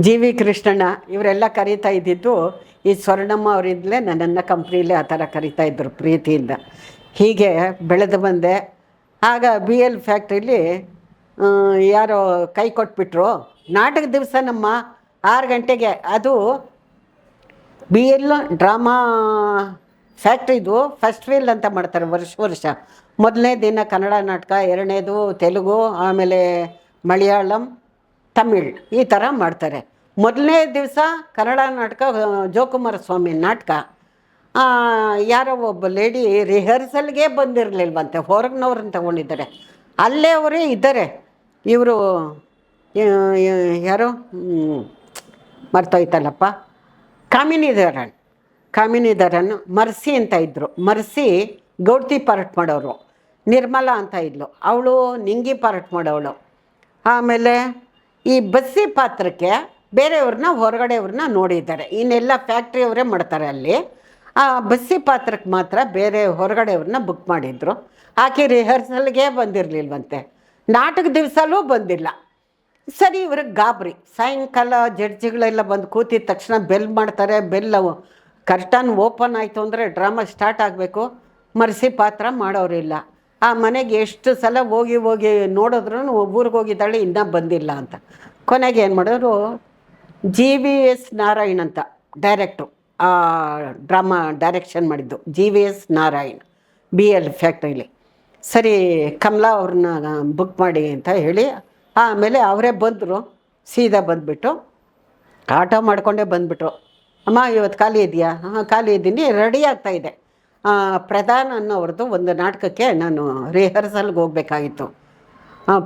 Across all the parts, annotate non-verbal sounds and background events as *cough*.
G V Krishnanna ಇವರೆಲ್ಲ ಕರೀತಾ ಇದ್ದಿದ್ದು ಈ ಸ್ವರ್ಣಮ್ಮ ಅವರಿಂದಲೇ ನನ್ನ ಕಂಪ್ನಿಲೇ ಆ ಥರ ಕರೀತಾ ಇದ್ದರು ಪ್ರೀತಿಯಿಂದ. ಹೀಗೆ ಬೆಳೆದು ಬಂದೆ. ಆಗ ಬಿ ಎಲ್ ಫ್ಯಾಕ್ಟ್ರಿಲಿ ಯಾರೋ ಕೈ ಕೊಟ್ಬಿಟ್ರು. ನಾಟಕ ದಿವಸ ನಮ್ಮ ಆರು ಗಂಟೆಗೆ. ಅದು ಬಿ ಎಲ್ ಡ್ರಾಮಾ ಫ್ಯಾಕ್ಟ್ರಿದು ಫಸ್ಟ್ ವೀಲ್ ಅಂತ ಮಾಡ್ತಾರೆ ವರ್ಷ ವರ್ಷ. ಮೊದಲನೇ ದಿನ ಕನ್ನಡ ನಾಟಕ, ಎರಡನೇದು ತೆಲುಗು, ಆಮೇಲೆ ಮಲಯಾಳಂ ತಮಿಳ್, ಈ ಥರ ಮಾಡ್ತಾರೆ. ಮೊದಲನೇ ದಿವಸ ಕನ್ನಡ ನಾಟಕ, ಜೋಕುಮಾರ ಸ್ವಾಮಿ ನಾಟಕ. ಯಾರೋ ಒಬ್ಬ ಲೇಡಿ ರಿಹರ್ಸಲ್ಗೆ ಬಂದಿರಲಿಲ್ವಂತೆ, ಹೊರಗಿನವ್ರನ್ನ ತಗೊಂಡಿದ್ದಾರೆ. ಅಲ್ಲೇ ಅವರೇ ಇದ್ದಾರೆ. ಇವರು ಯಾರು? ಮರ್ತೋಯ್ತಲ್ಲಪ್ಪ. ಕಾಮಿನಿಧರನ್. ಕಾಮಿನಿಧರನ್ ಮರ್ಸಿ ಅಂತ ಇದ್ದರು ಮರ್ಸಿ ಗೌಡ್ತಿ ಪಾರ್ಟ್ ಮಾಡೋರು. ನಿರ್ಮಲಾ ಅಂತ ಇದ್ಲು. ಅವಳು ನಿಂಗಿ ಪಾರ್ಟ್ ಮಾಡೋವಳು ಆಮೇಲೆ ಈ ಬಸ್ಸಿ ಪಾತ್ರಕ್ಕೆ ಬೇರೆಯವ್ರನ್ನ, ಹೊರಗಡೆಯವ್ರನ್ನ ನೋಡಿದ್ದಾರೆ. ಇನ್ನೆಲ್ಲ ಫ್ಯಾಕ್ಟ್ರಿಯವರೇ ಮಾಡ್ತಾರೆ ಅಲ್ಲಿ. ಆ ಬಸ್ಸಿ ಪಾತ್ರಕ್ಕೆ ಮಾತ್ರ ಬೇರೆ ಹೊರಗಡೆಯವ್ರನ್ನ ಬುಕ್ ಮಾಡಿದ್ರು. ಆಕೆ ರಿಹರ್ಸಲ್ಗೆ ಬಂದಿರಲಿಲ್ವಂತೆ. ನಾಟಕ ದಿವಸಲೂ ಬಂದಿಲ್ಲ. ಸರಿ, ಇವ್ರಿಗೆ ಗಾಬರಿ. ಸಾಯಂಕಾಲ ಜಡ್ಜಿಗಳೆಲ್ಲ ಬಂದು ಕೂತಿದ ತಕ್ಷಣ ಬೆಲ್ ಮಾಡ್ತಾರೆ. ಬೆಲ್ ಕರ್ಟನ್ ಓಪನ್ ಆಯಿತು ಅಂದರೆ ಡ್ರಾಮಾ ಸ್ಟಾರ್ಟ್ ಆಗಬೇಕು. ಮರೆಸಿ ಪಾತ್ರ ಮಾಡೋರಿಲ್ಲ. ಆ ಮನೆಗೆ ಎಷ್ಟು ಸಲ ಹೋಗಿ ಹೋಗಿ ನೋಡಿದ್ರು ಊರಿಗೆ ಹೋಗಿದ್ದಾಳೆ ಇನ್ನೂ ಬಂದಿಲ್ಲ ಅಂತ. ಕೊನೆಗೆ ಏನು ಮಾಡಿದ್ರು, ಜಿ ವಿ ಎಸ್ ನಾರಾಯಣ್ ಅಂತ ಡೈರೆಕ್ಟ್ರು ಆ ಡ್ರಾಮಾ ಡೈರೆಕ್ಷನ್ ಮಾಡಿದ್ದು. G V S Narayan B L ಫ್ಯಾಕ್ಟ್ರಿಲಿ ಸರಿ, ಕಮಲಾ ಅವ್ರನ್ನ ಬುಕ್ ಮಾಡಿ ಅಂತ ಹೇಳಿ, ಆಮೇಲೆ ಅವರೇ ಬಂದರು, ಸೀದಾ ಬಂದುಬಿಟ್ಟು, ಆಟೋ ಮಾಡಿಕೊಂಡೇ ಬಂದುಬಿಟ್ರು. ಅಮ್ಮ, ಇವತ್ತು ಖಾಲಿ ಇದೆಯಾ? ಹಾಂ, ಖಾಲಿ ಇದ್ದೀನಿ ರೆಡಿ ಆಗ್ತಾಯಿದೆ ಪ್ರಧಾನ್ ಅನ್ನೋರ್ದು ಒಂದು ನಾಟಕಕ್ಕೆ ನಾನು ರಿಹರ್ಸಲ್ಗೆ ಹೋಗ್ಬೇಕಾಗಿತ್ತು.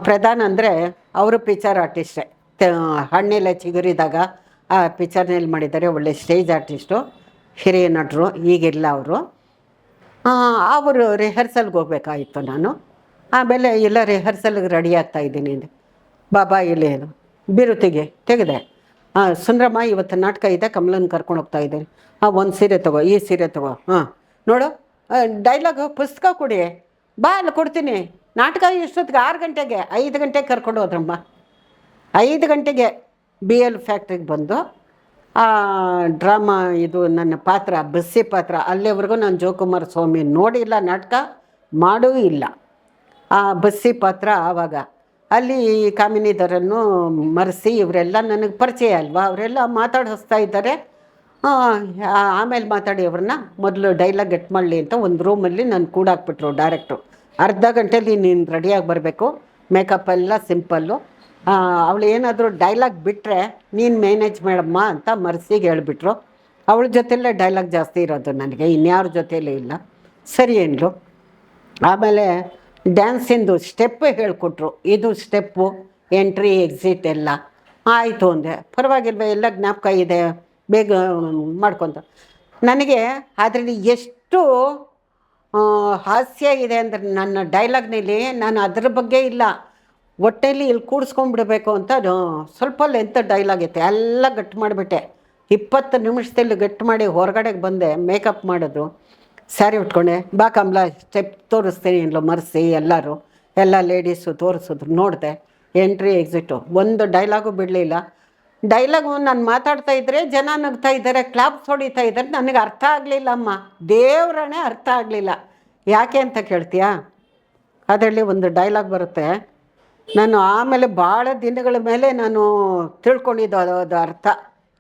ಪ್ರಧಾನ ಅಂದರೆ ಅವರು ಪಿಕ್ಚರ್ ಆರ್ಟಿಸ್ಟೇ ಹಣ್ಣೆಲ್ಲ ಚಿಗುರಿದಾಗ ಆ ಪಿಕ್ಚರ್ನಲ್ಲಿ ಮಾಡಿದ್ದಾರೆ ಒಳ್ಳೆ ಸ್ಟೇಜ್ ಆರ್ಟಿಸ್ಟು ಹಿರಿಯ ನಟರು, ಈಗಿಲ್ಲ ಅವರು. ಅವರು ರಿಹರ್ಸಲ್ಗೆ ಹೋಗ್ಬೇಕಾಗಿತ್ತು ನಾನು. ಆಮೇಲೆ ಎಲ್ಲ ರಿಹರ್ಸಲ್ಗೆ ರೆಡಿ ಆಗ್ತಾ ಇದ್ದೀನಿ ಬಾಬಾ, ಇಲ್ಲಿ ಬಿರುತಿಗೆ ತೆಗೆದೆ. ಹಾಂ ಸುಂದ್ರಮ್ಮ, ಇವತ್ತು ನಾಟಕ ಇದೆ, ಕಮಲನ್ ಕರ್ಕೊಂಡು ಹೋಗ್ತಾ ಇದ್ದೀನಿ ಹಾಂ ಒಂದು ಸೀರೆ ತಗೋ, ಈ ಸೀರೆ ತಗೋ, ಹಾಂ. ನೋಡು ಡೈಲಾಗ್ ಪುಸ್ತಕ ಕೊಡಿ. ಬಾ, ಅಲ್ಲಿ ಕೊಡ್ತೀನಿ. ನಾಟಕ ಎಷ್ಟೊತ್ತಿಗೆ? ಆರು ಗಂಟೆಗೆ. ಐದು ಗಂಟೆಗೆ ಕರ್ಕೊಂಡು ಹೋದ್ರಮ್ಮ. ಐದು ಗಂಟೆಗೆ ಬಿ ಎಲ್ ಫ್ಯಾಕ್ಟ್ರಿಗೆ ಬಂದು, ಆ ಡ್ರಾಮಾ ಇದು ನನ್ನ ಪಾತ್ರ, ಬಸ್ಸಿ ಪಾತ್ರ. ಅಲ್ಲಿವರೆಗೂ ನಾನು ಜೋಕುಮಾರ ಸ್ವಾಮಿ ನೋಡಿಲ್ಲ ನಾಟಕ ಮಾಡೂ ಇಲ್ಲ. ಆ ಬಸ್ಸಿ ಪಾತ್ರ ಆವಾಗ. ಅಲ್ಲಿ ಕಾಮಿನಿದರನ್ನು ಮರೆಸಿ, ಇವರೆಲ್ಲ ನನಗೆ ಪರಿಚಯ ಅಲ್ವಾ? ಅವರೆಲ್ಲ ಮಾತಾಡಿಸ್ತಾ ಇದ್ದಾರೆ. ಆಮೇಲೆ ಮಾತಾಡಿ ಅವ್ರನ್ನ. ಮೊದಲು ಡೈಲಾಗ್ ಎಟ್ ಮಾಡಲಿ ಅಂತ ಒಂದು ರೂಮಲ್ಲಿ ನಾನು ಕೂಡಾಕ್ಬಿಟ್ರು ಡೈರೆಕ್ಟ್ರು ಅರ್ಧ ಗಂಟೆಲಿ ನೀನು ರೆಡಿಯಾಗಿ ಬರಬೇಕು. ಮೇಕಪ್ ಎಲ್ಲ ಸಿಂಪಲ್ಲು ಅವಳು ಏನಾದರೂ ಡೈಲಾಗ್ ಬಿಟ್ಟರೆ ನೀನು ಮ್ಯಾನೇಜ್ ಮಾಡಮ್ಮ ಅಂತ ಮರ್ಸಿಗೆ ಹೇಳಿಬಿಟ್ರು. ಅವಳ ಜೊತೆಲ್ಲೇ ಡೈಲಾಗ್ ಜಾಸ್ತಿ ಇರೋದು ನನಗೆ, ಇನ್ಯಾರ ಜೊತೆಯಲ್ಲಿ ಇಲ್ಲ. ಸರಿ ಏನ್ಲು ಆಮೇಲೆ ಡ್ಯಾನ್ಸಿಂದು ಸ್ಟೆಪ್ ಹೇಳಿಕೊಟ್ರು. ಇದು ಸ್ಟೆಪ್ಪು ಎಂಟ್ರಿ ಎಕ್ಸಿಟ್ ಎಲ್ಲ. ಆಯಿತು ಅಂದೆ. ಪರವಾಗಿಲ್ವ, ಎಲ್ಲ ಜ್ಞಾಪಕ ಇದೆ. ಬೇಗ ಮಾಡ್ಕೊತ. ನನಗೆ ಅದರಲ್ಲಿ ಎಷ್ಟು ಹಾಸ್ಯ ಇದೆ ಅಂದರೆ ನನ್ನ ಡೈಲಾಗ್ನಲ್ಲಿ ನಾನು ಅದ್ರ ಬಗ್ಗೆ ಇಲ್ಲ. ಹೊಟ್ಟೆಯಲ್ಲಿ ಇಲ್ಲಿ ಕೂಡಿಸ್ಕೊಂಡ್ಬಿಡ್ಬೇಕು ಅಂತ ಸ್ವಲ್ಪ ಲೆಂತ್ ಡೈಲಾಗ್ ಐತೆ ಎಲ್ಲ ಗಟ್ಟು ಮಾಡಿಬಿಟ್ಟೆ. ಇಪ್ಪತ್ತು ನಿಮಿಷದಲ್ಲಿ ಗಟ್ಟು ಮಾಡಿ ಹೊರಗಡೆಗೆ ಬಂದೆ ಮೇಕಪ್ ಮಾಡಿದ್ರು ಸ್ಯಾರಿ ಉಟ್ಕೊಂಡೆ. ಬಾ ಕಮಲ ಸ್ಟೆಪ್ ತೋರಿಸ್ತೀನಿ ಇಲ್ಲೋ ಮರೆಸಿ ಎಲ್ಲರೂ. ಎಲ್ಲ ಲೇಡೀಸು ತೋರಿಸಿದ್ರು, ನೋಡಿದೆ. ಎಂಟ್ರಿ ಎಕ್ಸಿಟು ಒಂದು ಡೈಲಾಗು ಬಿಡಲಿಲ್ಲ. ಡೈಲಾಗು ನಾನು ಮಾತಾಡ್ತಾ ಇದ್ದರೆ ಜನ ನಗ್ತಾ ಇದ್ದಾರೆ ಕ್ಲಾಪ್ಸ್ ಹೊಡಿತಾ ಇದ್ದಾರೆ ನನಗೆ ಅರ್ಥ ಆಗಲಿಲ್ಲ ಅಮ್ಮ ದೇವ್ರನೇ ಅರ್ಥ ಆಗಲಿಲ್ಲ. ಯಾಕೆ ಅಂತ ಕೇಳ್ತೀಯಾ? ಅದರಲ್ಲಿ ಒಂದು ಡೈಲಾಗ್ ಬರುತ್ತೆ. ನಾನು ಆಮೇಲೆ ಭಾಳ ದಿನಗಳ ಮೇಲೆ ನಾನು ತಿಳ್ಕೊಂಡಿದ್ದು ಅದು ಅರ್ಥ.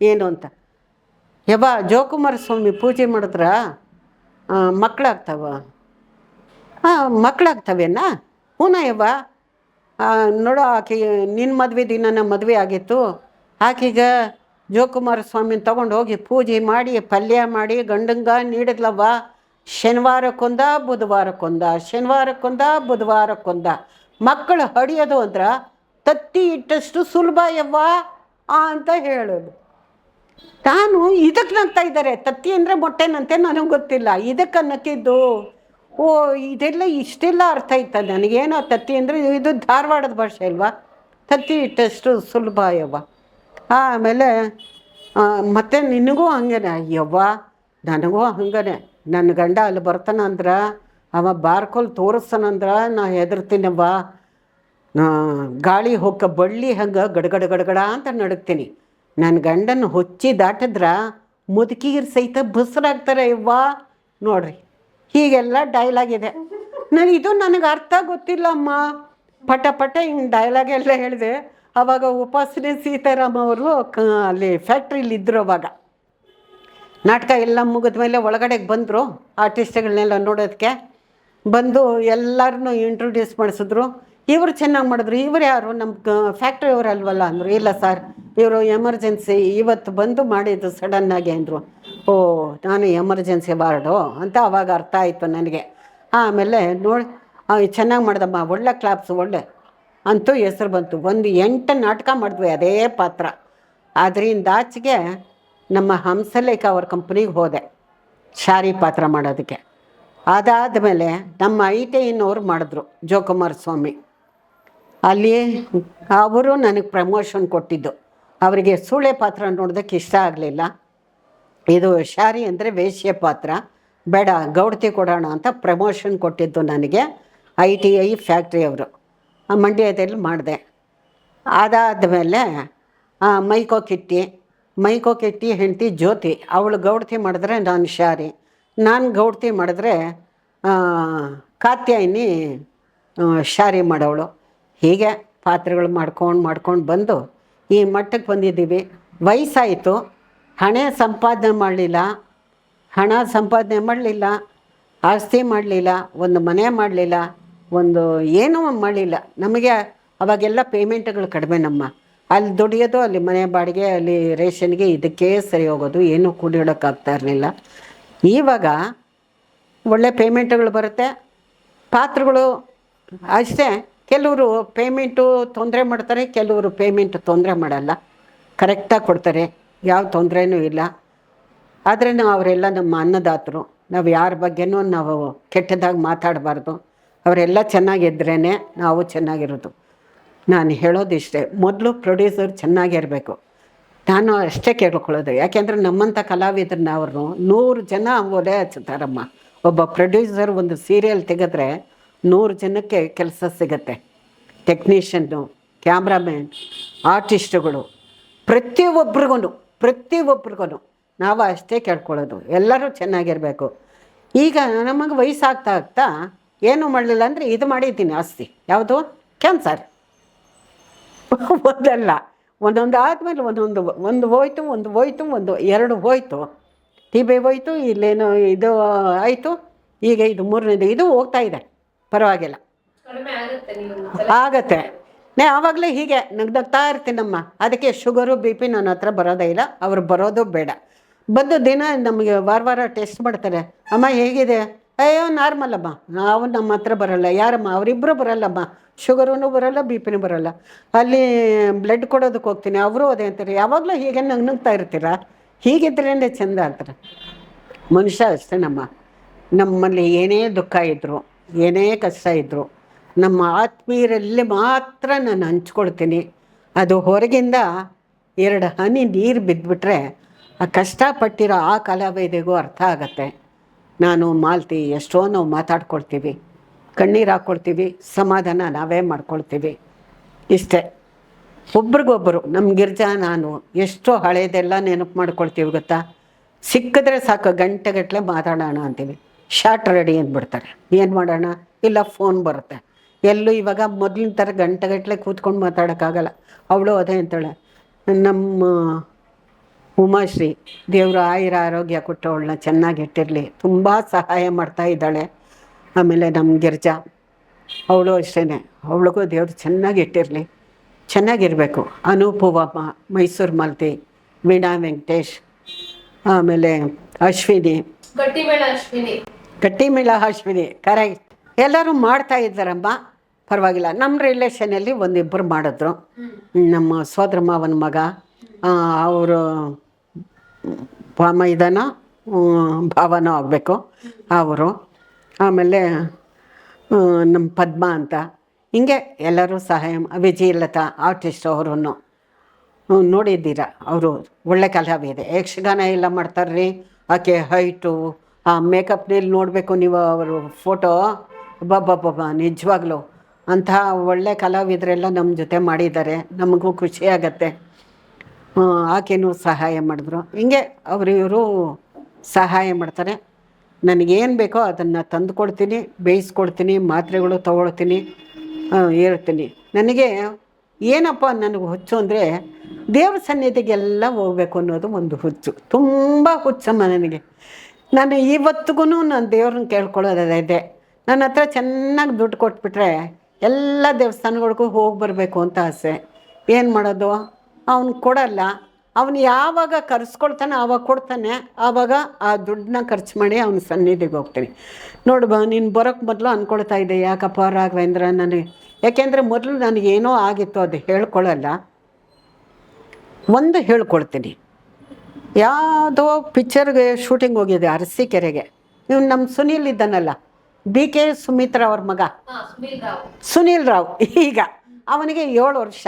ಏನು ಅಂತ. ಯವ್ವ, ಜೋಕುಮಾರ ಸ್ವಾಮಿ ಪೂಜೆ ಮಾಡಿದ್ರ? ಮಕ್ಕಳಾಗ್ತಾವ ಹಾಂ ಮಕ್ಕಳಾಗ್ತವೇನಾ ಹೂನ ಯವ್ವ? ನೋಡೋ ನೋಡು ಆಕೆ ನಿನ್ನ ಮದುವೆ ದಿನ ಮದುವೆ ಆಗಿತ್ತು. ಆಕೆಗ ಜೋಕುಮಾರ ಸ್ವಾಮಿನ ತೊಗೊಂಡು ಹೋಗಿ ಪೂಜೆ ಮಾಡಿ, ಪಲ್ಯ ಮಾಡಿ, ಗಂಡಂಗ ನೀಡಿದ್ಲವ್ವ. ಶನಿವಾರಕ್ಕೊಂದ, ಬುಧವಾರಕ್ಕೊಂದ ಶನಿವಾರಕ್ಕೊಂದ, ಬುಧವಾರಕ್ಕೊಂದ. ಮಕ್ಕಳು ಹಡಿಯೋದು ಅಂದ್ರೆ ತತ್ತಿ ಇಟ್ಟಷ್ಟು ಸುಲಭ ಯವ್ವ ಅಂತ ಹೇಳೋದು. ತಾನು ಇದಕ್ಕೆ ನಗ್ತಾ ಇದ್ದಾರೆ. ತತ್ತಿ ಅಂದರೆ ಮೊಟ್ಟೆನಂತೆ ನನಗೆ ಗೊತ್ತಿಲ್ಲ. ಇದಕ್ಕೆ ಅನ್ನಕ್ಕಿದ್ದು? ಓ, ಇದೆಲ್ಲ ಇಷ್ಟೆಲ್ಲ ಅರ್ಥ ಇತ್ತ ನನಗೇನೋ ತತ್ತಿ ಅಂದರೆ ಇದು ಧಾರವಾಡದ ಭಾಷೆ ಅಲ್ವಾ? ತತ್ತಿ ಇಟ್ಟಷ್ಟು ಸುಲಭ ಯವ್ವ. ಆಮೇಲೆ ಮತ್ತೆ ನಿನಗೂ ಹಂಗೇನೆ ಅಯ್ಯವ್ವ ನನಗೂ ಹಂಗೇನೆ. ನನ್ನ ಗಂಡ ಅಲ್ಲಿ ಬರ್ತಾನಂದ್ರ, ಅವ ಬಾರ್ಕೋಲ್ ತೋರಿಸ್ತಾನಂದ್ರೆ ನಾ ಹೆದರ್ತೀನವ್ವ ಗಾಳಿ ಹೊಕ್ಕ ಬಳ್ಳಿ ಹಂಗೆ ಗಡಗಡ ಗಡಗಡ ಅಂತ ನಡಗ್ತೀನಿ ನನ್ನ ಗಂಡನ ಹೊಚ್ಚಿ ದಾಟಿದ್ರ ಮುದುಕಿಗಿರು ಸಹಿತ ಬಸ್ರಾಗ್ತಾರೆ ಅಯ್ಯವ್ವ ನೋಡ್ರಿ, ಹೀಗೆಲ್ಲ ಡೈಲಾಗ್ ಇದೆ. ನಾನು ಇದು ನನಗೆ ಅರ್ಥ ಗೊತ್ತಿಲ್ಲ, ಅಮ್ಮ. ಪಟ ಪಟ ಹಿಂಗೆ ಡೈಲಾಗ್ ಎಲ್ಲ ಹೇಳಿದೆ. ಅವಾಗ ಉಪಾಸನೆ ಸೀತಾರಾಮ್ ಅವರು ಅಲ್ಲಿ ಫ್ಯಾಕ್ಟ್ರಿಲಿ ಇದ್ರು ಅವಾಗ. ನಾಟಕ ಎಲ್ಲ ಮುಗಿದ ಮೇಲೆ ಒಳಗಡೆಗೆ ಬಂದರು ಆರ್ಟಿಸ್ಟ್ಗಳನ್ನೆಲ್ಲ ನೋಡೋದಕ್ಕೆ ಬಂದು ಎಲ್ಲರನ್ನೂ ಇಂಟ್ರೊಡ್ಯೂಸ್ ಮಾಡಿಸಿದ್ರು. ಇವರು ಚೆನ್ನಾಗಿ ಮಾಡಿದ್ರು. ಇವರು ಯಾರು? ನಮ್ಮ ಫ್ಯಾಕ್ಟ್ರಿ ಅಲ್ವಲ್ಲ ಅಂದರು. ಇಲ್ಲ ಸರ್, ಇವರು ಎಮರ್ಜೆನ್ಸಿ ಇವತ್ತು ಬಂದು ಮಾಡಿದ್ದು ಸಡನ್ನಾಗಿ ಅಂದರು. ಓ, ನಾನು ಎಮರ್ಜೆನ್ಸಿ ವಾರ್ಡು ಅಂತ ಅವಾಗ ಅರ್ಥ ಆಯಿತು ನನಗೆ. ಆಮೇಲೆ ನೋಡಿ ಚೆನ್ನಾಗಿ ಮಾಡ್ದಮ್ಮ. ಒಳ್ಳೆ ಕ್ಲಾಪ್ಸ್ ಒಳ್ಳೆ. ಅಂತೂ ಹೆಸರು ಬಂತು. ಒಂದು ಎಂಟು ನಾಟಕ ಮಾಡಿದ್ವಿ ಅದೇ ಪಾತ್ರ. ಅದರಿಂದ ಆಚೆಗೆ ನಮ್ಮ ಹಂಸಲೇಖ ಅವ್ರ ಕಂಪ್ನಿಗೆ ಹೋದೆ, ಶಾರಿ ಪಾತ್ರ ಮಾಡೋದಕ್ಕೆ. ಅದಾದ ಮೇಲೆ ನಮ್ಮ ಐ ಟಿ ಐನವ್ರು ಮಾಡಿದ್ರು, ಜೋಕುಮಾರ್ ಸ್ವಾಮಿ. ಅಲ್ಲಿ ಅವರು ನನಗೆ ಪ್ರಮೋಷನ್ ಕೊಟ್ಟಿದ್ದು. ಅವರಿಗೆ ಸೂಳೆ ಪಾತ್ರ ನೋಡೋದಕ್ಕೆ ಇಷ್ಟ ಆಗಲಿಲ್ಲ. ಇದು ಶಾರಿ ಅಂದರೆ ವೇಶ್ಯ ಪಾತ್ರ. ಬೇಡ, ಗೌಡತಿ ಕೊಡೋಣ ಅಂತ ಪ್ರಮೋಷನ್ ಕೊಟ್ಟಿದ್ದು ನನಗೆ ಐ ಟಿ ಐ ಫ್ಯಾಕ್ಟ್ರಿಯವರು ಮಂಡ್ಯದಲ್ಲಿ ಮಾಡಿದೆ. ಅದಾದ ಮೇಲೆ ಮೈಕೋ ಕಿಟ್ಟಿ ಮೈಕೋ ಕಿಟ್ಟಿ ಹೆಂಡತಿ ಜ್ಯೋತಿ, ಅವಳು ಗೌಡತಿ ಮಾಡಿದ್ರೆ ನಾನು ಶಾರಿ. ನಾನು ಗೌಡತಿ ಮಾಡಿದ್ರೆ ಕಾತ್ಯಾಯಿನಿ ಶಾರಿ ಮಾಡೋಳು ಹೀಗೆ ಪಾತ್ರೆಗಳು ಮಾಡ್ಕೊಂಡು ಮಾಡ್ಕೊಂಡು ಬಂದು ಈ ಮಟ್ಟಕ್ಕೆ ಬಂದಿದ್ದೀವಿ. ವಯಸ್ಸಾಯಿತು. ಹಣೆ ಸಂಪಾದನೆ ಮಾಡಲಿಲ್ಲ. ಹಣ ಸಂಪಾದನೆ ಮಾಡಲಿಲ್ಲ. ಆಸ್ತಿ ಮಾಡಲಿಲ್ಲ. ಒಂದು ಮನೆ ಮಾಡಲಿಲ್ಲ. ಒಂದು ಏನೂ ಮಾಡಲಿಲ್ಲ. ನಮಗೆ ಅವಾಗೆಲ್ಲ ಪೇಮೆಂಟ್ಗಳು ಕಡಿಮೆ ನಮ್ಮ. ಅಲ್ಲಿ ದುಡಿಯೋದು, ಅಲ್ಲಿ ಮನೆ ಬಾಡಿಗೆ, ಅಲ್ಲಿ ರೇಷನ್ಗೆ ಇದಕ್ಕೆ ಸರಿ ಹೋಗೋದು. ಏನೂ ಕೂಡಿಡೋಕ್ಕಾಗ್ತಾ ಇರಲಿಲ್ಲ. ಇವಾಗ ಒಳ್ಳೆ ಪೇಮೆಂಟ್ಗಳು ಬರುತ್ತೆ. ಪಾತ್ರಗಳು ಅಷ್ಟೇ. ಕೆಲವರು ಪೇಮೆಂಟು ತೊಂದರೆ ಮಾಡ್ತಾರೆ, ಕೆಲವರು ಪೇಮೆಂಟ್ ತೊಂದರೆ ಮಾಡಲ್ಲ. ಕರೆಕ್ಟಾಗಿ ಕೊಡ್ತಾರೆ. ಯಾವ ತೊಂದರೆನೂ ಇಲ್ಲ. ಆದರೆ ನಾವು ಅವರೆಲ್ಲ ನಮ್ಮ ಅನ್ನದಾತರು. ನಾವು ಯಾರ ಬಗ್ಗೆನೂ ನಾವು ಕೆಟ್ಟದಾಗಿ ಮಾತಾಡಬಾರ್ದು. ಅವರೆಲ್ಲ ಚೆನ್ನಾಗಿದ್ರೇ ನಾವು ಚೆನ್ನಾಗಿರೋದು. ನಾನು ಹೇಳೋದಿಷ್ಟೇ, ಮೊದಲು ಪ್ರೊಡ್ಯೂಸರ್ ಚೆನ್ನಾಗಿರಬೇಕು. ನಾನು ಅಷ್ಟೇ ಕೇಳ್ಕೊಳ್ಳೋದು. ಯಾಕೆಂದರೆ ನಮ್ಮಂಥ ಕಲಾವಿದ್ರನ್ನ ಅವರು ನೂರು ಜನ ಒಲೆ ಹಚ್ಚುತ್ತಾರಮ್ಮ. ಒಬ್ಬ ಪ್ರೊಡ್ಯೂಸರ್ ಒಂದು ಸೀರಿಯಲ್ ತೆಗೆದ್ರೆ ನೂರು ಜನಕ್ಕೆ ಕೆಲಸ ಸಿಗತ್ತೆ. ಟೆಕ್ನಿಷಿಯನ್ನು ಕ್ಯಾಮ್ರಾಮ್ಯಾನ್ ಆರ್ಟಿಸ್ಟ್ಗಳು ಪ್ರತಿಯೊಬ್ಬರಿಗೂ ಪ್ರತಿಯೊಬ್ಬರಿಗೂ ನಾವು ಅಷ್ಟೇ ಕೇಳ್ಕೊಳ್ಳೋದು. ಎಲ್ಲರೂ ಚೆನ್ನಾಗಿರಬೇಕು. ಈಗ ನಮಗೆ ವಯಸ್ಸಾಗ್ತಾ ಆಗ್ತಾ ಏನೂ ಮಾಡಲಿಲ್ಲ ಅಂದರೆ ಇದು ಮಾಡಿದ್ದೀನಿ ಆಸ್ತಿ. ಯಾವುದು? ಕ್ಯಾನ್ಸರ್. *laughs* ಒಂದಲ್ಲ ಒಂದೊಂದು ಆದಮೇಲೆ ಒಂದೊಂದು ಒಂದು ಹೋಯ್ತು ಒಂದು ಹೋಯ್ತು ಒಂದು ಎರಡು ಹೋಯ್ತು. ಟಿ ಬಿ ಹೋಯ್ತು ಇಲ್ಲೇನೋ ಇದು ಆಯಿತು. ಈಗ ಇದು ಮೂರನೇದು ಇದು ಹೋಗ್ತಾ ಇದೆ. ಪರವಾಗಿಲ್ಲ. ಆಗತ್ತೆ. ನೇ ಆವಾಗಲೇ ಹೀಗೆ ನಗ್ನಗ್ತಾ ಇರ್ತೀನಮ್ಮ. ಅದಕ್ಕೆ ಶುಗರು ಬಿ ಪಿ ನನ್ನ ಹತ್ರ ಬರೋದೇ ಇಲ್ಲ. ಅವ್ರು ಬರೋದು ಬೇಡ. ಬಂದು ದಿನ ನಮಗೆ ವಾರ ವಾರ ಟೆಸ್ಟ್ ಮಾಡ್ತಾರೆ. ಅಮ್ಮ ಹೇಗಿದೆ? ಅಯ್ಯೋ ನಾರ್ಮಲ್ ಅಮ್ಮ. ನಾವು ನಮ್ಮ ಹತ್ರ ಬರಲ್ಲ. ಯಾರಮ್ಮ? ಅವರಿಬ್ಬರು ಬರಲ್ಲಮ್ಮ. ಶುಗರೂ ಬರಲ್ಲ ಬಿ ಪಿನೂ ಬರಲ್ಲ. ಅಲ್ಲಿ ಬ್ಲಡ್ ಕೊಡೋದಕ್ಕೆ ಹೋಗ್ತೀನಿ. ಅವರು ಅದೇ ಅಂತಾರೆ. ಯಾವಾಗಲೂ ಹೀಗೆ ನಗ್ನಗ್ತಾ ಇರ್ತೀರಾ? ಹೀಗಿದ್ರೇ ಚೆಂದ ಅಂತಾರೆ. ಮನುಷ್ಯ ಅಷ್ಟೇ ನಮ್ಮ ನಮ್ಮಲ್ಲಿ ಏನೇ ದುಃಖ ಇದ್ದರು ಏನೇ ಕಷ್ಟ ಇದ್ದರು ನಮ್ಮ ಆತ್ಮೀಯರಲ್ಲಿ ಮಾತ್ರ ನಾನು ಹಂಚ್ಕೊಳ್ತೀನಿ. ಅದು ಹೊರಗಿಂದ ಎರಡು ಹನಿ ನೀರು ಬಿದ್ದುಬಿಟ್ರೆ ಆ ಕಷ್ಟಪಟ್ಟಿರೋ ಆ ಕಲಾವಿದೆಗೂ ಅರ್ಥ ಆಗತ್ತೆ. ನಾನು ಮಾಲ್ತಿ ಎಷ್ಟೋ ನಾವು ಮಾತಾಡ್ಕೊಳ್ತೀವಿ. ಕಣ್ಣೀರು ಹಾಕ್ಕೊಳ್ತೀವಿ ಸಮಾಧಾನ ನಾವೇ ಮಾಡ್ಕೊಳ್ತೀವಿ. ಇಷ್ಟೇ. ಒಬ್ರಿಗೊಬ್ಬರು ನಮ್ಮ ಗಿರ್ಜಾ, ನಾನು ಎಷ್ಟೋ ಹಳೆಯದೆಲ್ಲ ನೆನಪು ಮಾಡ್ಕೊಳ್ತೀವಿ ಗೊತ್ತಾ? ಸಿಕ್ಕಿದ್ರೆ ಸಾಕು ಗಂಟೆಗಟ್ಟಲೆ ಮಾತಾಡೋಣ ಅಂತೀವಿ. ಶಾರ್ಟ್ ರೆಡಿ ಅಂದ್ಬಿಡ್ತಾರೆ. ಏನು ಮಾಡೋಣ? ಇಲ್ಲ, ಫೋನ್ ಬರುತ್ತೆ. ಎಲ್ಲೂ ಇವಾಗ ಮೊದಲಿನ ಥರ ಗಂಟೆಗಟ್ಟಲೆ ಕೂತ್ಕೊಂಡು ಮಾತಾಡೋಕ್ಕಾಗಲ್ಲ. ಅವಳು ಅದೇ ಅಂತಾಳೆ. ನಮ್ಮ ಉಮಾಶ್ರೀ ದೇವರು ಆಯುರ ಆರೋಗ್ಯ ಕೊಟ್ಟು ಅವಳನ್ನ ಚೆನ್ನಾಗಿ ಇಟ್ಟಿರಲಿ. ತುಂಬ ಸಹಾಯ ಮಾಡ್ತಾ ಇದ್ದಾಳೆ. ಆಮೇಲೆ ನಮ್ಮ ಗಿರ್ಜಾ ಅವಳು ಅಷ್ಟೇ ಅವಳಿಗೂ ದೇವರು ಚೆನ್ನಾಗಿ ಇಟ್ಟಿರಲಿ. ಚೆನ್ನಾಗಿರಬೇಕು ಅನುಪವಮ್ಮ ಮೈಸೂರು ಮಲ್ತಿ ವೀಣಾ ವೆಂಕಟೇಶ್ ಆಮೇಲೆ ಅಶ್ವಿನಿ. ಗಟ್ಟಿ ಮೇಳ ಅಶ್ವಿನಿ. ಗಟ್ಟಿಮೇಳ ಅಶ್ವಿನಿ. ಕರೆಕ್ಟ್ ಎಲ್ಲರೂ ಮಾಡ್ತಾ ಇದ್ದಾರಮ್ಮ. ಪರವಾಗಿಲ್ಲ. ನಮ್ಮ ರಿಲೇಷನಲ್ಲಿ ಒಂದಿಬ್ಬರು ಮಾಡಿದ್ರು. ನಮ್ಮ ಸೋದರ ಮಾವನ ಮಗ ಅವರು ಮೈದಾನ ಭಾವನೂ ಆಗಬೇಕು ಅವರು. ಆಮೇಲೆ ನಮ್ಮ ಪದ್ಮ ಅಂತ. ಹಿಂಗೆ ಎಲ್ಲರೂ ಸಹಾಯ ವಿಜಯಲತಾ ಆರ್ಟಿಸ್ಟ್ ಅವರನ್ನು ನೋಡಿದ್ದೀರ ಅವರು. ಒಳ್ಳೆ ಕಲಾವಿದೆ. ಯಕ್ಷಗಾನ ಎಲ್ಲ ಮಾಡ್ತಾರ್ರಿ. ಆಕೆ ಹೈಟು, ಆ ಮೇಕಪ್ನಲ್ಲಿ ನೋಡಬೇಕು ನೀವು ಅವರು ಫೋಟೋ. ಬಬ್ಬಬ್ಬ ನಿಜವಾಗ್ಲೂ. ಅಂತಹ ಒಳ್ಳೆ ಕಲಾವಿದರೆಲ್ಲ ನಮ್ಮ ಜೊತೆ ಮಾಡಿದ್ದಾರೆ. ನಮಗೂ ಖುಷಿ ಆಗತ್ತೆ ಆ, ಆಕೆನೂ ಸಹಾಯ ಮಾಡಿದ್ರು. ಹಿಂಗೆ ಅವರು ಇವರು ಸಹಾಯ ಮಾಡ್ತಾರೆ. ನನಗೇನು ಬೇಕೋ ಅದನ್ನು ತಂದು ಕೊಡ್ತೀನಿ ಬೇಯಿಸ್ಕೊಡ್ತೀನಿ ಮಾತ್ರೆಗಳು ತೊಗೊಳ್ತೀನಿ ಹೇಳ್ತೀನಿ. ನನಗೆ ಏನಪ್ಪ ನನಗೆ ಹುಚ್ಚು ಅಂದರೆ ದೇವ್ರ ಸನ್ನಿಧಿಗೆಲ್ಲ ಹೋಗ್ಬೇಕು ಅನ್ನೋದು ಒಂದು ಹುಚ್ಚು. ತುಂಬ ಹುಚ್ಚಮ್ಮ ನನಗೆ. ನಾನು ಇವತ್ತಿಗೂ ನಾನು ದೇವ್ರನ್ನ ಕೇಳ್ಕೊಳ್ಳೋದೇ ಇದೆ ನನ್ನ ಹತ್ರ ಚೆನ್ನಾಗಿ ದುಡ್ಡು ಕೊಟ್ಬಿಟ್ರೆ ಎಲ್ಲ ದೇವಸ್ಥಾನಗಳಿಗೂ ಹೋಗಿ ಬರಬೇಕು ಅಂತ ಆಸೆ. ಏನು ಮಾಡೋದು? ಅವನು ಕೊಡಲ್ಲ. ಅವನು ಯಾವಾಗ ಕರೆಸ್ಕೊಳ್ತಾನೆ ಆವಾಗ ಕೊಡ್ತಾನೆ. ಆವಾಗ ಆ ದುಡ್ಡನ್ನ ಖರ್ಚು ಮಾಡಿ ಅವನ ಸನ್ನಿಧಿಗೆ ಹೋಗ್ತೀನಿ. ನೋಡು ಬಾ ನೀನು ಬರೋಕ್ಕೆ ಮೊದಲು ಅಂದ್ಕೊಳ್ತಾ ಇದ್ದೆ. ಯಾಕಪ್ಪ ರಾಘವೇಂದ್ರ ನನಗೆ? ಯಾಕೆಂದರೆ ಮೊದಲು ನನಗೇನೋ ಆಗಿತ್ತು ಅದು ಹೇಳ್ಕೊಳ್ಳಲ್ಲ ಒಂದು ಹೇಳ್ಕೊಳ್ತೀನಿ. ಯಾವುದೋ ಪಿಕ್ಚರ್ಗೆ ಶೂಟಿಂಗ್ ಹೋಗಿದೆ ಅರಸೀಕೆರೆಗೆ. ಇವ್ನು ನಮ್ಮ ಸುನೀಲ್ ಇದ್ದಾನಲ್ಲ. ಬಿ ಕೆ ಸುಮಿತ್ರಾ ಅವ್ರ ಮಗ. ಸುನೀಲ್ ರಾವ್. ಈಗ ಅವನಿಗೆ ಏಳು ವರ್ಷ.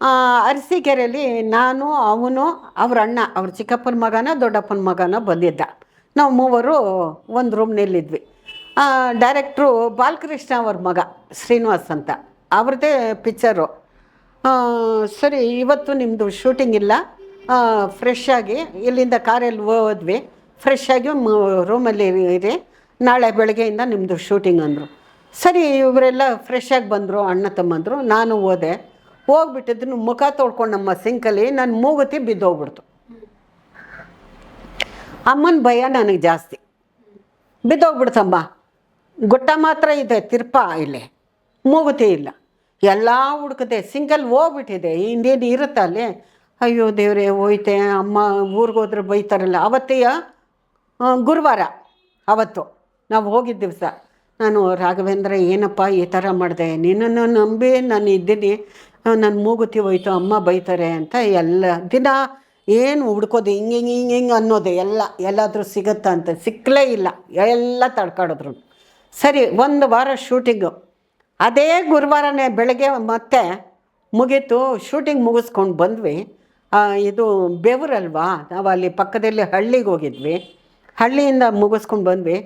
ಅರಸೀಕೆರೆಯಲ್ಲಿ ನಾನು, ಅವನು, ಅವ್ರ ಅಣ್ಣ, ಅವ್ರ ಚಿಕ್ಕಪ್ಪನ ಮಗನ, ದೊಡ್ಡಪ್ಪನ ಮಗನ ಬಂದಿದ್ದ. ನಾವು ಮೂವರು ಒಂದು ರೂಮ್ನಲ್ಲಿದ್ವಿ ಡೈರೆಕ್ಟ್ರು ಬಾಲಕೃಷ್ಣ ಅವ್ರ ಮಗ, ಶ್ರೀನಿವಾಸ್ ಅಂತ. ಅವ್ರದ್ದೇ ಪಿಕ್ಚರು ಸರಿ, ಇವತ್ತು ನಿಮ್ಮದು ಶೂಟಿಂಗ್ ಇಲ್ಲ. ಫ್ರೆಶ್ ಆಗಿ, ಇಲ್ಲಿಂದ ಕಾರಲ್ಲಿ ಹೋದ್ವಿ. ಫ್ರೆಶ್ ಆಗಿ ರೂಮಲ್ಲಿ ಇರಿ. ನಾಳೆ ಬೆಳಗ್ಗೆಯಿಂದ ನಿಮ್ಮದು ಶೂಟಿಂಗ್ ಅಂದರು. ಸರಿ, ಇವರೆಲ್ಲ ಫ್ರೆಶ್ ಆಗಿ ಬಂದರು, ಅಣ್ಣ ತಮ್ಮಂದರು. ನಾನು ಹೋದೆ. ಹೋಗ್ಬಿಟ್ಟಿದ್ದು ಮುಖ ತೊಳ್ಕೊಂಡು ನಮ್ಮ ಸಿಂಕಲ್ಲಿ ನನ್ನ ಮೂಗುತಿ ಬಿದ್ದೋಗ್ಬಿಡ್ತು ಅಮ್ಮನ ಭಯ ನನಗೆ ಜಾಸ್ತಿ. ಬಿದ್ದೋಗ್ಬಿಡ್ತಮ್ಮ ಗುಟ್ಟ ಮಾತ್ರ ಇದೆ, ತಿರ್ಪ ಇಲ್ಲಿ. ಮೂಗುತಿ ಇಲ್ಲ. ಎಲ್ಲ ಹುಡುಕದೆ ಸಿಂಗಲ್ ಹೋಗ್ಬಿಟ್ಟಿದೆ. ಇನ್ನೇನು ಇರುತ್ತಾ ಅಲ್ಲಿ? ಅಯ್ಯೋ ದೇವ್ರೆ, ಹೋಯ್ತೆ. ಅಮ್ಮ ಊರಿಗೆ ಹೋದ್ರೆ ಬೈತಾರಲ್ಲ. ಅವತ್ತೆಯ ಗುರುವಾರ, ಅವತ್ತು. ನಾವು ಹೋಗಿದ್ದ ದಿವಸ. ನಾನು ರಾಘವೇಂದ್ರ, ಏನಪ್ಪ ಈ ಥರ ಮಾಡಿದೆ? ನಿನ್ನನ್ನು ನಂಬಿ ನಾನು ಇದ್ದೀನಿ. ನನ್ನ ಮೂಗುತಿ ಹೋಯ್ತು, ಅಮ್ಮ ಬೈತಾರೆ ಅಂತ ಎಲ್ಲ, ದಿನ ಏನು ಹುಡ್ಕೋದು, ಹಿಂಗೆ ಹಿಂಗೆ ಹಿಂಗೆ ಹಿಂಗೆ ಅನ್ನೋದು ಎಲ್ಲ, ಎಲ್ಲಾದರೂ ಸಿಗುತ್ತಾ ಅಂತ ಸಿಕ್ಕಲೇ ಇಲ್ಲ. ಎಲ್ಲ ತಡ್ಕಾಡಿದ್ರು. ಸರಿ, ಒಂದು ವಾರ ಶೂಟಿಂಗು ಅದೇ ಗುರುವಾರನೇ ಬೆಳಗ್ಗೆ ಮತ್ತೆ ಮುಗೀತು ಶೂಟಿಂಗ್ ಮುಗಿಸ್ಕೊಂಡು ಬಂದ್ವಿ. ಇದು ಬೆವರಲ್ವಾ ನಾವು ಅಲ್ಲಿ ಪಕ್ಕದಲ್ಲಿ ಹಳ್ಳಿಗೆ ಹೋಗಿದ್ವಿ. ಹಳ್ಳಿಯಿಂದ ಮುಗಿಸ್ಕೊಂಡು ಬಂದ್ವಿ.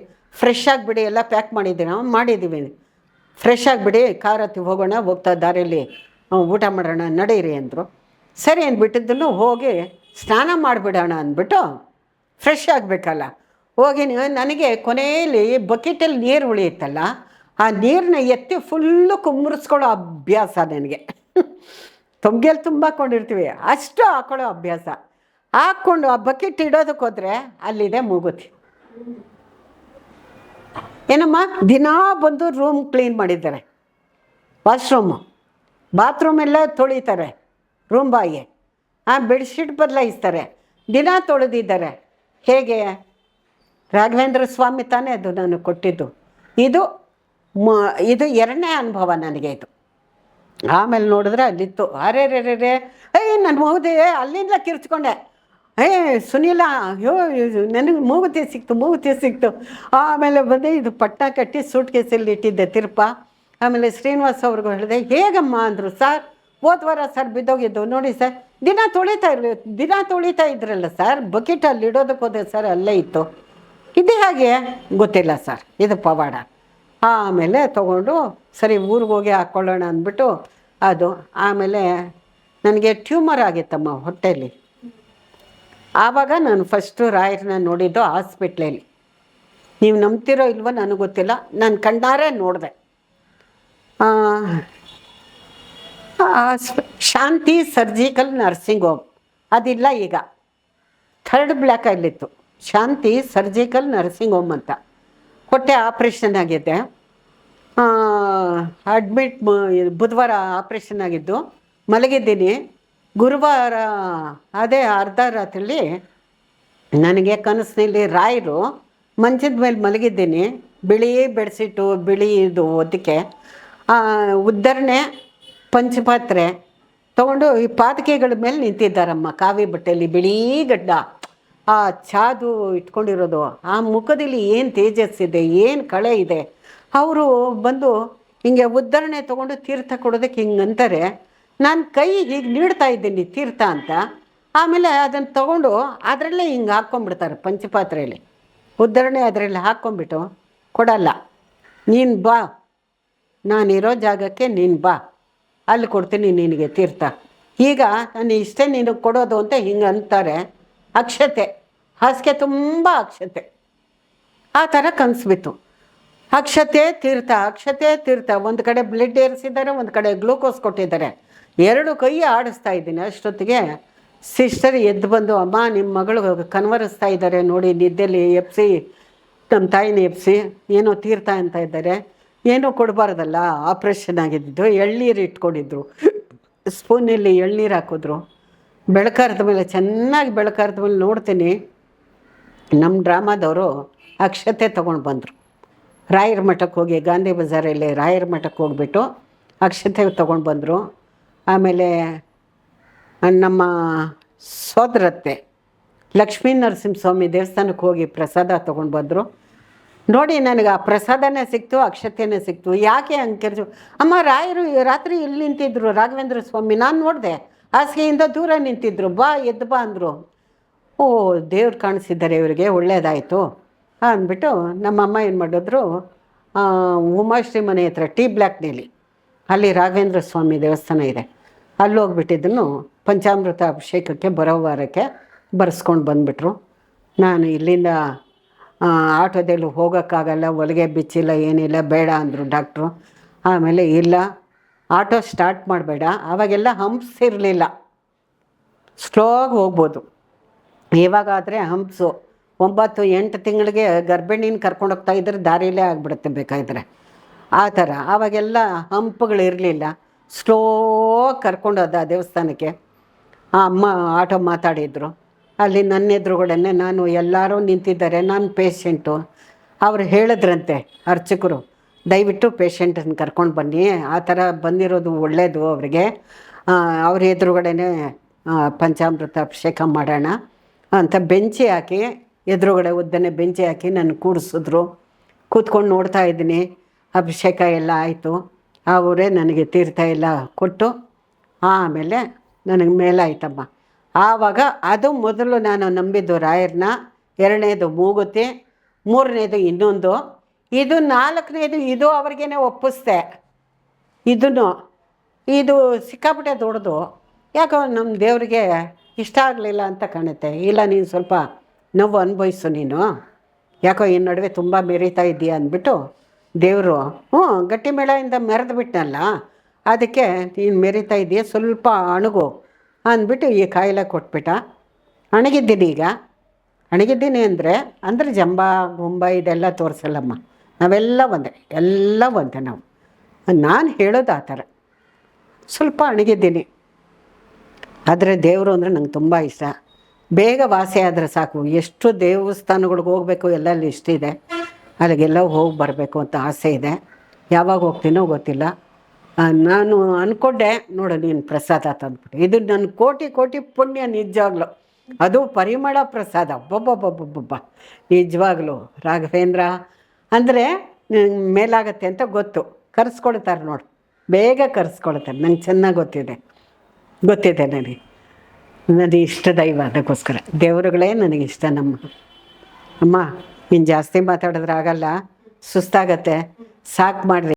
ಫ್ರೆಶ್ ಆಗಿಬಿಡಿ ಎಲ್ಲ ಪ್ಯಾಕ್ ಮಾಡಿದ್ದೀವಿ. ನಾವು ಮಾಡಿದ್ದೀವಿ ಫ್ರೆಶ್ ಆಗಿಬಿಡಿ ಕಾರ್ ಹತ್ತಿ ಹೋಗೋಣ, ಹೋಗ್ತಾ ದಾರಿಯಲ್ಲಿ ಊಟ ಮಾಡೋಣ ನಡೀರಿ ಅಂದರು. ಸರಿ ಅಂದ್ಬಿಟ್ಟಿದ್ದನ್ನು ಹೋಗಿ ಸ್ನಾನ ಮಾಡಿಬಿಡೋಣ ಅಂದ್ಬಿಟ್ಟು ಫ್ರೆಶ್ ಆಗಬೇಕಲ್ಲ. ಹೋಗಿ ನನಗೆ ಕೊನೆಯಲ್ಲಿ ಬಕೆಟಲ್ಲಿ ನೀರು ಉಳಿಯುತ್ತಲ್ಲ, ಆ ನೀರನ್ನ ಎತ್ತಿ ಫುಲ್ಲು ಕುಮ್ಮರಿಸ್ಕೊಳ್ಳೋ ಅಭ್ಯಾಸ ನನಗೆ. ತೊಂಗೆಯಲ್ಲಿ ತುಂಬ ಹಾಕ್ಕೊಂಡಿರ್ತೀವಿ ಅಷ್ಟು ಹಾಕೊಳ್ಳೋ ಅಭ್ಯಾಸ. ಹಾಕ್ಕೊಂಡು ಆ ಬಕೆಟ್ ಇಡೋದಕ್ಕೆ ಹೋದರೆ ಅಲ್ಲಿದೆ ಮೂಗುತಿ. ಏನಮ್ಮ, ದಿನಾ ಬಂದು ರೂಮ್ ಕ್ಲೀನ್ ಮಾಡಿದ್ದಾರೆ. ವಾಶ್ರೂಮು ಬಾತ್ರೂಮ್ ಎಲ್ಲ ತೊಳಿತಾರೆ ರೂಮ್ ಬಾಯಿ ಆ ಬೆಡ್ಶೀಟ್ ಬದಲಾಯಿಸ್ತಾರೆ, ದಿನ ತೊಳೆದಿದ್ದಾರೆ. ಹೇಗೆ? ರಾಘವೇಂದ್ರ ಸ್ವಾಮಿ ತಾನೇ ಅದು ನಾನು ಕೊಟ್ಟಿದ್ದು. ಇದು ಮ, ಇದು ಎರಡನೇ ಅನುಭವ ನನಗೆ ಇದು. ಆಮೇಲೆ ನೋಡಿದ್ರೆ ಅಲ್ಲಿತ್ತು. ಅರೆ ರೇ ರೇ ರೇ ಏಯ್ ನಾನು ಹೋದೆ ಅಲ್ಲಿಂದ ಕಿರ್ಚ್ಕೊಂಡೆ. ಏ, ಸುನೀಲ, ಅಯ್ಯೋ, ನನಗೆ ಮೂಗುತಿ ಸಿಕ್ತು ಮೂಗುತಿ ಸಿಕ್ತು. ಆಮೇಲೆ ಬಂದೆ, ಇದು ಪಟ್ಟ ಕಟ್ಟಿ ಸೂಟ್ ಕೇಸಲ್ಲಿ ಇಟ್ಟಿದ್ದೆ, ತಿರ್ಪ. ಆಮೇಲೆ ಶ್ರೀನಿವಾಸ್ ಅವ್ರಿಗೂ ಹೇಳಿದೆ, ಹೇಗಮ್ಮ? ಅಂದರು, ಸರ್, ಹೋದ ವಾರ ಸರ್ ಬಿದ್ದೋಗಿದ್ದು, ನೋಡಿ ಸರ್, ದಿನ ತೊಳಿತಾ ಇರಲಿ, ದಿನ ತೊಳಿತಾ ಇದ್ರಲ್ಲ ಸರ್ ಬಕೆಟಲ್ಲಿ ಇಡೋದಕ್ಕೆ ಹೋದೆ ಸರ್ ಅಲ್ಲೇ ಇತ್ತು. ಇದು ಹಾಗೆ, ಗೊತ್ತಿಲ್ಲ ಸರ್, ಇದು ಪವಾಡ. ಆಮೇಲೆ ತೊಗೊಂಡು, ಸರಿ, ಊರಿಗೆ ಹೋಗಿ ಹಾಕ್ಕೊಳ್ಳೋಣ ಅಂದ್ಬಿಟ್ಟು, ಅದು, ಆಮೇಲೆ ನನಗೆ ಟ್ಯೂಮರ್ ಆಗಿತ್ತಮ್ಮ ಹೊಟ್ಟೆಯಲ್ಲಿ ಆವಾಗ ನಾನು ಫಸ್ಟು ರಾಯರನ್ನ ನೋಡಿದ್ದು ಹಾಸ್ಪಿಟ್ಲಲ್ಲಿ. ನೀವು ನಂಬ್ತಿರೋ ಇಲ್ವೋ ನನಗೆ ಗೊತ್ತಿಲ್ಲ, ನಾನು ಕಣ್ಣಾರೆ ನೋಡಿದೆ. Shanti surgical nursing home. ಅದಿಲ್ಲ ಈಗ. ಥರ್ಡ್ ಬ್ಲ್ಯಾಕ್ ಅಲ್ಲಿತ್ತು. ಶಾಂತಿ ಸರ್ಜಿಕಲ್ ನರ್ಸಿಂಗ್ ಹೋಮ್ ಅಂತ. ಹೊಟ್ಟೆ ಆಪ್ರೇಷನ್ ಆಗಿದೆ ಅಡ್ಮಿಟ್ ಬುಧವಾರ ಆಪ್ರೇಷನ್ ಆಗಿದ್ದು. ಮಲಗಿದ್ದೀನಿ. ಗುರುವಾರ, ಅದೇ ಅರ್ಧ ರಾತ್ರಿಲಿ ನನಗೆ ಕನಸಿನಲ್ಲಿ ರಾಯರು ಮಂಚದ ಮೇಲೆ ಮಲಗಿದ್ದೀನಿ. ಬಿಳಿ ಬೆಡ್ಸಿಟ್ಟು ಬಿಳಿ ಇದು ಒದಕ್ಕೆ ಉದ್ದರಣೆ ಪಂಚಪಾತ್ರೆ ತಗೊಂಡು ಈ ಪಾತಿಕೆಗಳ ಮೇಲೆ ನಿಂತಿದ್ದಾರಮ್ಮ. ಕಾವಿ ಬಟ್ಟೆಯಲ್ಲಿ ಬಿಳಿ ಗಡ್ಡ. ಆ ಚಾದು ಇಟ್ಕೊಂಡಿರೋದು. ಆ ಮುಖದಲ್ಲಿ ಏನು ತೇಜಸ್ಸಿದೆ ಏನು ಕಳೆ ಇದೆ? ಅವರು ಬಂದು ಹಿಂಗೆ ಉದ್ಧರಣೆ ತೊಗೊಂಡು ತೀರ್ಥ ಕೊಡೋದಕ್ಕೆ ಹಿಂಗೆ ಅಂತಾರೆ. ನಾನು ಕೈ ಹೀಗೆ ನೀಡ್ತಾ ಇದ್ದೀನಿ ತೀರ್ಥ ಅಂತ. ಆಮೇಲೆ ಅದನ್ನು ತಗೊಂಡು ಅದರಲ್ಲೇ ಹಿಂಗೆ ಹಾಕ್ಕೊಂಬಿಡ್ತಾರೆ ಪಂಚಪಾತ್ರೆಯಲ್ಲಿ. ಉದ್ಧರಣೆ ಅದರಲ್ಲಿ ಹಾಕ್ಕೊಂಬಿಟ್ಟು ಕೊಡಲ್ಲ. ನೀನು ಬಾ. ನಾನಿರೋ ಜಾಗಕ್ಕೆ ನೀನು ಬಾ. ಅಲ್ಲಿ ಕೊಡ್ತೀನಿ ನಿನಗೆ ತೀರ್ಥ. ಈಗ ನಾನು ಇಷ್ಟೇ ನೀನು ಕೊಡೋದು ಅಂತ ಹಿಂಗೆ ಅಂತಾರೆ. ಅಕ್ಷತೆ. ಹಾಸಿಗೆ ತುಂಬ ಅಕ್ಷತೆ. ಆ ಥರ ಕನಸ್ಬಿತ್ತು. ಅಕ್ಷತೆ, ತೀರ್ಥ ಅಕ್ಷತೆ, ತೀರ್ಥ. ಒಂದು ಕಡೆ ಬ್ಲಡ್ ಏರಿಸಿದ್ದಾರೆ, ಒಂದು ಕಡೆ ಗ್ಲೂಕೋಸ್ ಕೊಟ್ಟಿದ್ದಾರೆ. ಎರಡು ಕೈ ಆಡಿಸ್ತಾ ಇದ್ದೀನಿ ಅಷ್ಟೊತ್ತಿಗೆ. ಸಿಸ್ಟರ್ ಎದ್ದು ಬಂದು, ಅಮ್ಮ ನಿಮ್ಮ ಮಗಳು ಕನ್ವರಿಸ್ತಾ ಇದ್ದಾರೆ ನೋಡಿ, ನಿದ್ದೆಲಿ ಎಪ್ಸಿ ನಮ್ಮ ತಾಯಿನ ಎಪ್ಸಿ, ಏನೋ ತೀರ್ಥ ಅಂತ ಇದ್ದಾರೆ. ಏನೋ ಕೊಡಬಾರ್ದಲ್ಲ ಆಪ್ರೇಷನ್ ಆಗಿದ್ದು, ಎಳ್ನೀರು ಇಟ್ಕೊಂಡಿದ್ರು. ಸ್ಪೂನಲ್ಲಿ ಎಳ್ನೀರು ಹಾಕಿದ್ರು. ಬೆಳಕಾರದ ಮೇಲೆ, ಚೆನ್ನಾಗಿ ಬೆಳಕಾರದ ಮೇಲೆ ನೋಡ್ತೀನಿ. ನಮ್ಮ ಡ್ರಾಮಾದವರು ಅಕ್ಷತೆ ತೊಗೊಂಡು ಬಂದರು. ರಾಯರ ಮಠಕ್ಕೆ ಹೋಗಿ, ಗಾಂಧಿ ಬಜಾರಲ್ಲಿ ರಾಯರ ಮಠಕ್ಕೆ ಹೋಗ್ಬಿಟ್ಟು ಅಕ್ಷತೆ ತೊಗೊಂಡು ಬಂದರು. ಆಮೇಲೆ, ನಮ್ಮ ಸೋದರತ್ತೆ, ಲಕ್ಷ್ಮೀ ನರಸಿಂಹಸ್ವಾಮಿ ದೇವಸ್ಥಾನಕ್ಕೆ ಹೋಗಿ ಪ್ರಸಾದ ತೊಗೊಂಡು ಬಂದರು. ನೋಡಿ ನನಗೆ ಆ ಪ್ರಸಾದನೇ ಸಿಕ್ತು, ಅಕ್ಷತೆನೇ ಸಿಕ್ತು. ಯಾಕೆ ಕೆರ್ಜು ಅಮ್ಮ, ರಾಯರು ರಾತ್ರಿ ಇಲ್ಲಿ ನಿಂತಿದ್ರು, ರಾಘವೇಂದ್ರ ಸ್ವಾಮಿ, ನಾನು ನೋಡಿದೆ, ಹಾಸಿಗೆಯಿಂದ ದೂರ ನಿಂತಿದ್ರು, ಬಾ, ಎದ್ದು ಬಾ ಅಂದರು. ಓ, ದೇವ್ರು ಕಾಣಿಸಿದ್ದಾರೆ ಇವರಿಗೆ, ಒಳ್ಳೇದಾಯಿತು ಅಂದ್ಬಿಟ್ಟು ನಮ್ಮಮ್ಮ ಏನು ಮಾಡಿದ್ರು ಉಮಾಶ್ರೀ ಮನೆ ಹತ್ರ, ಟಿ ಬ್ಲ್ಯಾಕ್ನಲ್ಲಿ ಅಲ್ಲಿ ರಾಘವೇಂದ್ರ ಸ್ವಾಮಿ ದೇವಸ್ಥಾನ ಇದೆ. ಅಲ್ಲಿ ಹೋಗ್ಬಿಟ್ಟಿದ್ದನ್ನು ಪಂಚಾಮೃತ ಅಭಿಷೇಕಕ್ಕೆ ಬರೋ ವಾರಕ್ಕೆ ಬರೆಸ್ಕೊಂಡು ಬಂದುಬಿಟ್ರು. ನಾನು ಇಲ್ಲಿಂದ ಆಟೋದಲ್ಲಿ ಹೋಗೋಕ್ಕಾಗಲ್ಲ, ಹೊಲಿಗೆ ಬಿಚ್ಚಿಲ್ಲ, ಏನಿಲ್ಲ, ಬೇಡ ಅಂದರು ಡಾಕ್ಟ್ರು ಆಮೇಲೆ ಇಲ್ಲ, ಆಟೋ ಸ್ಟಾರ್ಟ್ ಮಾಡಬೇಡ. ಆವಾಗೆಲ್ಲ ಹಂಪ್ಸ್ ಇರಲಿಲ್ಲ. ಸ್ಲೋಗಿ ಹೋಗ್ಬೋದು. ಇವಾಗಾದರೆ ಹಂಪ್ಸು ಒಂಬತ್ತು, ಎಂಟು ತಿಂಗಳಿಗೆ ಗರ್ಭಿಣಿನ ಕರ್ಕೊಂಡು ಹೋಗ್ತಾ ಇದ್ರೆ ದಾರಿಲೇ ಆಗಿಬಿಡುತ್ತೆ ಬೇಕಾದರೆ. ಆ ಥರ. ಆವಾಗೆಲ್ಲ ಹಂಪ್ಗಳಿರಲಿಲ್ಲ ಸ್ಲೋ ಕರ್ಕೊಂಡೋದ ಹೋದ ದೇವಸ್ಥಾನಕ್ಕೆ. ಆ ಅಮ್ಮ ಆಟೋ ಮಾತಾಡಿದರು. ಅಲ್ಲಿ ನನ್ನ ಎದುರುಗಳನ್ನ ನಾನು ಎಲ್ಲರೂ ನಿಂತಿದ್ದಾರೆ, ನಾನು ಪೇಷೆಂಟು. ಅವ್ರು ಹೇಳಿದ್ರಂತೆ ಅರ್ಚಕರು, ದಯವಿಟ್ಟು ಪೇಷಂಟನ್ನು ಕರ್ಕೊಂಡು ಬನ್ನಿ, ಆ ಥರ ಬಂದಿರೋದು ಒಳ್ಳೆಯದು ಅವರಿಗೆ. ಅವ್ರ ಎದುರುಗಡೆನೆ ಪಂಚಾಮೃತ ಅಭಿಷೇಕ ಮಾಡೋಣ ಅಂತ ಬೆಂಚಿ ಹಾಕಿ, ಎದುರುಗಡೆ ಉದ್ದನೆ ಬೆಂಚಿ ಹಾಕಿ ನನ್ನ ಕೂಡಿಸಿದ್ರು. ಕೂತ್ಕೊಂಡು ನೋಡ್ತಾ ಇದ್ದೀನಿ, ಅಭಿಷೇಕ ಎಲ್ಲ ಆಯಿತು. ಅವರೇ ನನಗೆ ತೀರ್ಥ ಎಲ್ಲ ಕೊಟ್ಟು, ಆಮೇಲೆ ನನಗೆ ಮೇಲಾಯ್ತಮ್ಮ. ಆವಾಗ ಅದು ಮೊದಲು ನಾನು ನಂಬಿದ್ದು ರಾಯರ್ನ ಎರಡನೇದು ಮೂಗುತಿ, ಮೂರನೇದು ಇನ್ನೊಂದು. ಇದು ನಾಲ್ಕನೇದು ಇದು ಅವ್ರಿಗೇನೆ ಒಪ್ಪಿಸ್ದೆ. ಇದನ್ನು, ಇದು ಸಿಕ್ಕಾಪಟ್ಟೆ ದೊಡ್ಡದು. ಯಾಕೋ ನಮ್ಮ ದೇವರಿಗೆ ಇಷ್ಟ ಆಗಲಿಲ್ಲ ಅಂತ ಕಾಣುತ್ತೆ. ಇಲ್ಲ, ನೀನು ಸ್ವಲ್ಪ ನೋವು ಅನುಭವಿಸು ನೀನು. ಯಾಕೋ ಈ ನಡುವೆ ತುಂಬ ಮೆರೀತಾ ಇದ್ದೀಯ ಅಂದ್ಬಿಟ್ಟು ದೇವರು, ಹ್ಞೂ ಗಟ್ಟಿ ಮೇಳೆಯಿಂದ ಮೆರೆದು ಬಿಟ್ಟನಲ್ಲ ಅದಕ್ಕೆ ನೀನು ಮೆರೀತಾ ಇದೆಯಾ? ಸ್ವಲ್ಪ ಅಣಗು. ಅಂದ್ಬಿಟ್ಟು ಈ ಕಾಯಿಲೆ ಕೊಟ್ಬಿಟ್ಟ. ಅಣಗಿದ್ದೀನಿ ಈಗ. ಅಣಗಿದ್ದೀನಿ ಅಂದರೆ ಅಂದರೆ ಜಂಬ, ಗುಂಬ ಇದೆಲ್ಲ ತೋರಿಸಲ್ಲಮ್ಮ. ನಾವೆಲ್ಲ ಒಂದೇ, ಎಲ್ಲ ಒಂದೇ ನಾವು. ನಾನು ಹೇಳೋದು ಆ ಥರ. ಸ್ವಲ್ಪ ಅಣಗಿದ್ದೀನಿ. ಆದರೆ ದೇವರು ಅಂದರೆ ನಂಗೆ ತುಂಬ ಇಷ್ಟ. ಬೇಗ ವಾಸಿ ಆದರೆ ಸಾಕು. ಎಷ್ಟು ದೇವಸ್ಥಾನಗಳಿಗೆ ಹೋಗಬೇಕು ಎಲ್ಲ ಲಿಸ್ಟ್ ಇದೆ ಅಲ್ಲಿಗೆಲ್ಲ ಹೋಗಿ ಬರಬೇಕು ಅಂತ ಆಸೆ ಇದೆ. ಯಾವಾಗ ಹೋಗ್ತೀನೋ ಗೊತ್ತಿಲ್ಲ. ನಾನು ಅನ್ಕೊಂಡೆ, ನೋಡು, ನೀನು ಪ್ರಸಾದ ತಂದ್ಬಿಟ್ಟು ಇದು ನನ್ನ ಕೋಟಿ ಕೋಟಿ ಪುಣ್ಯ ನಿಜವಾಗ್ಲು ಅದು ಪರಿಮಳ ಪ್ರಸಾದ. ಒಬ್ಬೊಬ್ಬೊಬ್ಬೊಬ್ಬೊಬ್ಬ ನಿಜವಾಗ್ಲು, ರಾಘವೇಂದ್ರ. ಅಂದರೆ ಮೇಲಾಗತ್ತೆ ಅಂತ ಗೊತ್ತು. ಕರೆಸ್ಕೊಳ್ತಾರೆ ನೋಡು. ಬೇಗ ಕರೆಸ್ಕೊಳ್ತಾರೆ. ನಂಗೆ ಚೆನ್ನಾಗಿ ಗೊತ್ತಿದೆ. ಗೊತ್ತಿದೆ ನನಗೆ. ನನಗೆ ಇಷ್ಟ ದೈವ ಅದಕ್ಕೋಸ್ಕರ. ದೇವರುಗಳೇ ನನಗೆ ಇಷ್ಟ ನಮ್ಮ. ಅಮ್ಮ, ನೀನು ಜಾಸ್ತಿ ಮಾತಾಡಿದ್ರೆ ಆಗಲ್ಲ. ಸುಸ್ತಾಗತ್ತೆ. ಸಾಕು ಮಾಡಿರಿ.